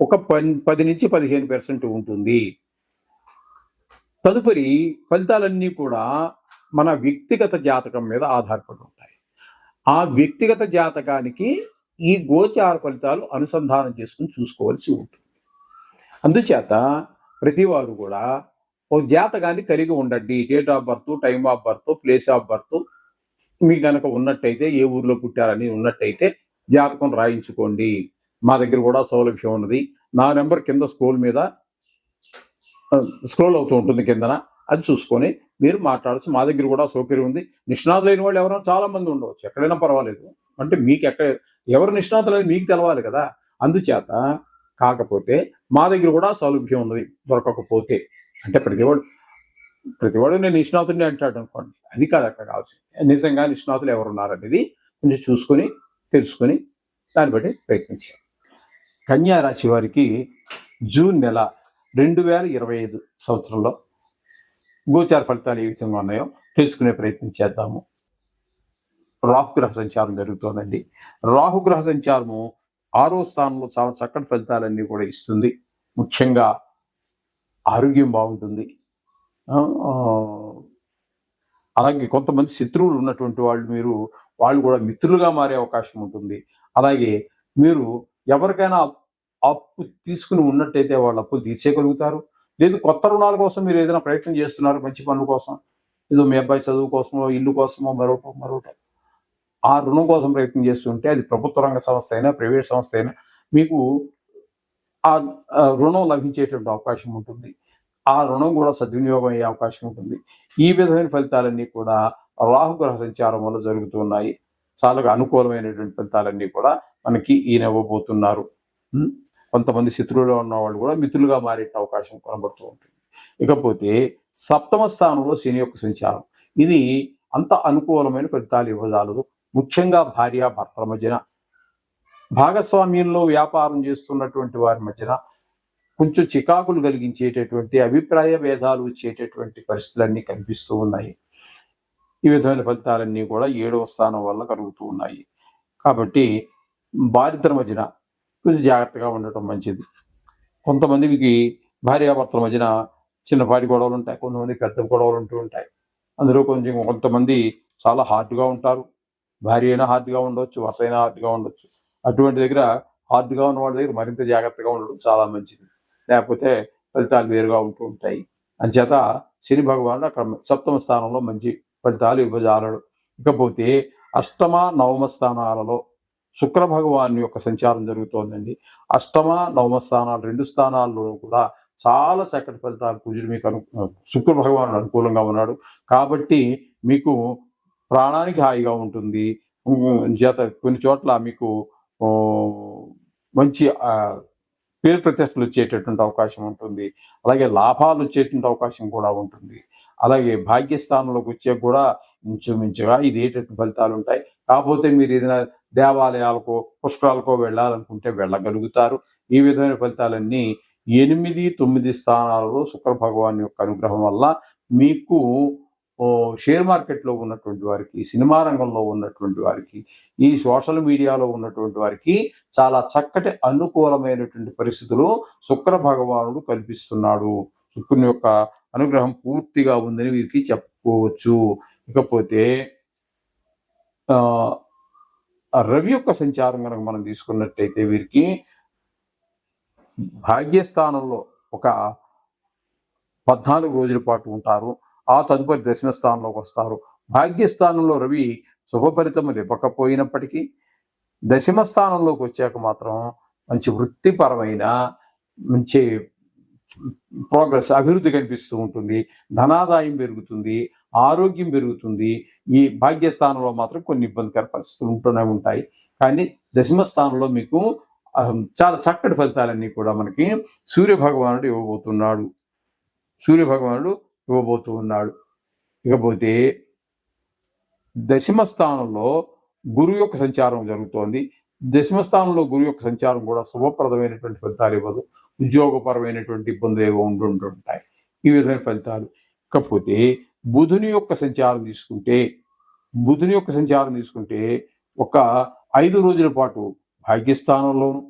ఒక పది నుంచి పదిహేను పర్సెంట్ ఉంటుంది. తదుపరి ఫలితాలన్నీ కూడా మన వ్యక్తిగత జాతకం మీద ఆధారపడి ఉంటాయి. ఆ వ్యక్తిగత జాతకానికి ఈ గోచార ఫలితాలు అనుసంధానం చేసుకుని చూసుకోవాల్సి ఉంటుంది. అందుచేత ప్రతివారు కూడా ఒక జాతకాన్ని కలిగి ఉండండి. Date of birth time of birth place of birth మీ కనుక ఉన్నట్టయితే ఏ ఊర్లో పుట్టారని ఉన్నట్టయితే జాతకం రాయించుకోండి. మా దగ్గర కూడా సౌలభ్యం ఉన్నది. నా నెంబర్ కింద స్క్రోల్ మీద స్క్రోల్ అవుతూ ఉంటుంది కిందన. అది చూసుకొని మీరు మాట్లాడచ్చు మా దగ్గర కూడా సౌకర్యం ఉంది. నిష్ణాతులైన వాళ్ళు ఎవరైనా చాలా మంది ఉండవచ్చు. ఎక్కడైనా పర్వాలేదు. అంటే మీకు ఎక్కడ ఎవరు నిష్ణాతులని మీకు తెలవాలి కదా. అందుచేత కాకపోతే మా దగ్గర కూడా సౌలభ్యం ఉన్నది. దొరకకపోతే. అంటే ప్రతివాడు ప్రతివాడు నేను నిష్ణాతుడిని అంటాడు అనుకోండి. అది కాదు అక్కడ కావచ్చు. నిజంగా నిష్ణాతులు ఎవరున్నారనేది కొంచెం చూసుకొని తెలుసుకొని దాన్ని బట్టి ప్రయత్నించాను కన్యా రాశి వారికి జూన్ నెల రెండు వేల ఇరవై ఐదు సంవత్సరంలో గోచార ఫలితాలు ఏ విధంగా ఉన్నాయో తెలుసుకునే ప్రయత్నం చేద్దాము. రాహుగ్రహ సంచారం జరుగుతోందండి. రాహుగ్రహ సంచారము ఆరో స్థానంలో చాలా చక్కటి ఫలితాలన్నీ కూడా ఇస్తుంది. ముఖ్యంగా ఆరోగ్యం బాగుంటుంది. అలాగే కొంతమంది శత్రువులు ఉన్నటువంటి వాళ్ళు మీరు వాళ్ళు కూడా మిత్రులుగా మారే అవకాశం ఉంటుంది. అలాగే మీరు ఎవరికైనా అప్పు తీసుకుని ఉన్నట్టయితే వాళ్ళు అప్పులు తీర్చేయగలుగుతారు. లేదు కొత్త రుణాల కోసం మీరు ఏదైనా ప్రయత్నం చేస్తున్నారు మంచి పనుల కోసం ఏదో మీ అబ్బాయి చదువు కోసమో ఇల్లు కోసమో మరొక మరొకటి ఆ రుణం కోసం ప్రయత్నం చేస్తుంటే అది ప్రభుత్వ రంగ సంస్థ అయినా ప్రైవేట్ సంస్థ అయినా మీకు ఆ ఆ రుణం లభించేటువంటి అవకాశం ఉంటుంది. ఆ రుణం కూడా సద్వినియోగం అయ్యే అవకాశం ఉంటుంది. ఈ విధమైన ఫలితాలన్నీ కూడా రాహుగ్రహ సంచారం వల్ల జరుగుతున్నాయి చాలా అనుకూలమైనటువంటి ఫలితాలన్నీ కూడా మనకి ఈయన ఇవ్వబోతున్నారు. కొంతమంది శత్రువులో ఉన్న వాళ్ళు కూడా మిత్రులుగా మారే అవకాశం కనబడుతూ ఉంటుంది. ఇకపోతే సప్తమ స్థానంలో శని యొక్క సంచారం. ఇది అంత అనుకూలమైన ఫలితాలు ఇవ్వజాలదు ముఖ్యంగా భార్య భర్తల మధ్యన. భాగస్వామ్యంలో వ్యాపారం చేస్తున్నటువంటి వారి మధ్యన కొంచెం చికాకులు కలిగించేటటువంటి అభిప్రాయ భేదాలు వచ్చేటటువంటి పరిస్థితులన్నీ కనిపిస్తూ ఉన్నాయి. ఈ విధమైన ఫలితాలన్నీ కూడా ఏడవ స్థానం వల్ల కలుగుతూ ఉన్నాయి. కాబట్టి బాధితుల మధ్యన కొంచెం జాగ్రత్తగా ఉండటం మంచిది. కొంతమందికి భార్యాభర్తల మధ్యన చిన్నపాటి గొడవలు ఉంటాయి. కొంతమంది పెద్ద గొడవలు ఉంటూ ఉంటాయి. అందులో కొంచెం కొంతమంది చాలా హార్డ్గా ఉంటారు. భార్య అయినా హార్డ్గా ఉండొచ్చు భర్త అయినా హార్డ్గా ఉండొచ్చు. అటువంటి దగ్గర హార్డ్గా ఉన్న వాళ్ళ దగ్గర మరింత జాగ్రత్తగా ఉండడం చాలా మంచిది. లేకపోతే ఫలితాలు వేరుగా ఉంటూ ఉంటాయి. అంచేత శని భగవానుడు అక్కడ సప్తమ స్థానంలో మంచి ఫలితాలు ఇవ్వజాలడు. ఇకపోతే అష్టమ నవమ స్థానాలలో శుక్ర భగవాన్ యొక్క సంచారం జరుగుతోందండి. అష్టమ నవమ స్థానాలు రెండు స్థానాల్లో కూడా చాలా చక్కటి ఫలితాలు కుజుడు మీకు అను శుక్ర భగవానుడు అనుకూలంగా ఉన్నాడు. కాబట్టి మీకు ప్రాణానికి హాయిగా ఉంటుంది. చేత కొన్ని చోట్ల మీకు మంచి పేరు ప్రతిష్టలు వచ్చేటటువంటి అవకాశం ఉంటుంది. అలాగే లాభాలు వచ్చేటువంటి అవకాశం కూడా ఉంటుంది. అలాగే భాగ్యస్థానంలోకి వచ్చే కూడా ఇంచుమించుగా ఇదేటటువంటి ఫలితాలు ఉంటాయి. కాకపోతే మీరు ఏదైనా దేవాలయాలకో పుష్కరాలకో వెళ్ళాలనుకుంటే వెళ్ళగలుగుతారు. ఈ విధమైన ఫలితాలన్నీ ఎనిమిది తొమ్మిది స్థానాలలో శుక్ర భగవాన్ యొక్క అనుగ్రహం వల్ల మీకు షేర్ మార్కెట్లో ఉన్నటువంటి వారికి సినిమా రంగంలో ఉన్నటువంటి వారికి ఈ సోషల్ మీడియాలో ఉన్నటువంటి వారికి చాలా చక్కటి అనుకూలమైనటువంటి పరిస్థితులు శుక్ర భగవానుడు కల్పిస్తున్నాడు. శుక్రుని యొక్క అనుగ్రహం పూర్తిగా ఉందని వీరికి చెప్పుకోవచ్చు. ఇకపోతే రవి యొక్క సంచారం కనుక మనం తీసుకున్నట్టయితే వీరికి భాగ్యస్థానంలో ఒక పద్నాలుగు రోజుల పాటు ఉంటారు. ఆ తదుపరి దశమ స్థానంలోకి వస్తారు. భాగ్యస్థానంలో రవి శుభ ఫలితములు ఇవ్వకపోయినప్పటికీ దశమ స్థానంలోకి వచ్చాక మాత్రం మంచి వృత్తిపరమైన మంచి ప్రోగ్రెస్ అభివృద్ధి కనిపిస్తూ ఉంటుంది. ధనాదాయం పెరుగుతుంది. ఆరోగ్యం పెరుగుతుంది. ఈ భాగ్యస్థానంలో మాత్రం కొన్ని ఇబ్బందికర పరిస్థితులు ఉంటూనే ఉంటాయి. కానీ దశమ స్థానంలో మీకు చాలా చక్కటి ఫలితాలన్నీ కూడా మనకి సూర్య భగవానుడు ఇవ్వబోతున్నాడు. సూర్య భగవానుడు ఇవ్వబోతూ ఉన్నాడు ఇకపోతే దశమ స్థానంలో గురువు యొక్క సంచారం జరుగుతోంది. దశమ స్థానంలో గురువు యొక్క సంచారం కూడా శుభప్రదమైనటువంటి ఫలితాలు ఇవ్వదు. ఉద్యోగపరమైనటువంటి ఇబ్బందులు ఏవో ఉంటుంటాయి ఈ విధమైన ఫలితాలు. ఇకపోతే బుధుని యొక్క సంచారం తీసుకుంటే బుధుని యొక్క సంచారం తీసుకుంటే ఒక ఐదు రోజుల పాటు భాగ్యస్థానంలోను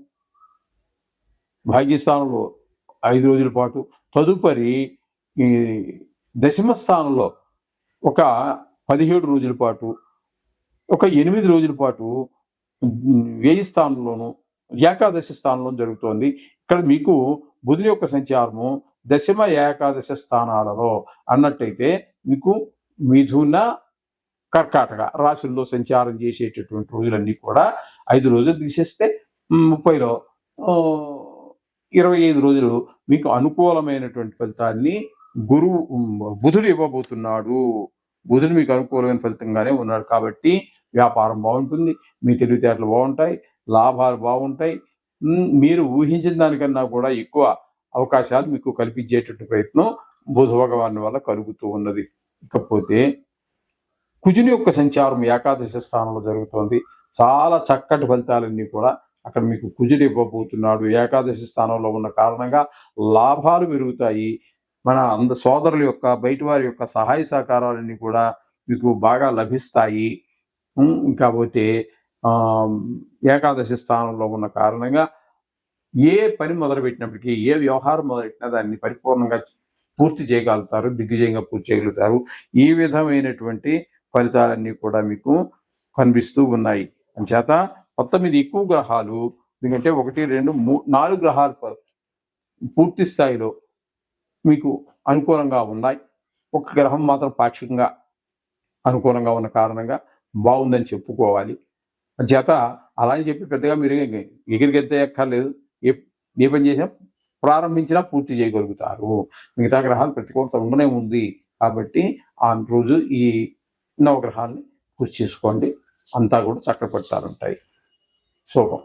భాగ్యస్థానంలో ఐదు రోజుల పాటు తదుపరి ఈ దశమ స్థానంలో ఒక పదిహేడు రోజుల పాటు ఒక ఎనిమిది రోజుల పాటు ఉమ్, వ్యయ స్థానంలోను ఏకాదశి స్థానంలో జరుగుతోంది. ఇక్కడ మీకు బుధుని యొక్క సంచారము దశమ ఏకాదశ స్థానాలలో అన్నట్టయితే మీకు మిథున కర్కాటక రాశుల్లో సంచారం చేసేటటువంటి రోజులన్నీ కూడా ఐదు రోజులు తీసేస్తే ముప్పైలో ఇరవై ఐదు రోజులు మీకు అనుకూలమైనటువంటి ఫలితాన్ని గురువు బుధుడు ఇవ్వబోతున్నాడు. బుధుడు మీకు అనుకూలమైన ఫలితంగానే ఉన్నాడు కాబట్టి వ్యాపారం బాగుంటుంది మీ తెలివితేటలు బాగుంటాయి లాభాలు బాగుంటాయి. మీరు ఊహించిన దానికన్నా కూడా ఎక్కువ అవకాశాలు మీకు కల్పించేటటువంటి ప్రయత్నం బుధ భగవాన్ వల్ల కలుగుతూ ఉన్నది. ఇకపోతే కుజుని యొక్క సంచారం ఏకాదశ స్థానంలో జరుగుతోంది. చాలా చక్కటి ఫలితాలన్నీ కూడా అక్కడ మీకు కుజుడు ఇవ్వబోతున్నాడు. ఏకాదశి స్థానంలో ఉన్న కారణంగా లాభాలు పెరుగుతాయి. మన అంద సోదరుల యొక్క బయట వారి యొక్క సహాయ సహకారాలన్నీ కూడా మీకు బాగా లభిస్తాయి. కాకపోతే ఇంకా పోతే ఏకాదశి స్థానంలో ఉన్న కారణంగా ఏ పని మొదలుపెట్టినప్పటికీ ఏ వ్యవహారం మొదలెట్టినా దాన్ని పరిపూర్ణంగా పూర్తి చేయగలుగుతారు దిగ్విజయంగా పూర్తి చేయగలుగుతారు. ఈ విధమైనటువంటి ఫలితాలన్నీ కూడా మీకు కనిపిస్తూ ఉన్నాయి. అంచేత పంతొమ్మిది ఎక్కువ గ్రహాలు ఎందుకంటే ఒకటి రెండు మూడు నాలుగు గ్రహాలు పూర్తి స్థాయిలో మీకు అనుకూలంగా ఉన్నాయి. ఒక గ్రహం మాత్రం పాక్షికంగా అనుకూలంగా ఉన్న కారణంగా బాగుందని చెప్పుకోవాలి. చేత అలా అని చెప్పి పెద్దగా మీరు ఎగిరిగెత్తే ఎక్కర్లేదు ఏ ఏ పని చేసినా ప్రారంభించినా పూర్తి చేయగలుగుతారు. మిగతా గ్రహాలు ప్రతికూలత ఉండనే ఉంది. కాబట్టి ఆ రోజు ఈ నవగ్రహాన్ని పూర్తి చేసుకోండి. అంతా కూడా చక్కటి ఫలితాలు ఉంటాయి. శోభం.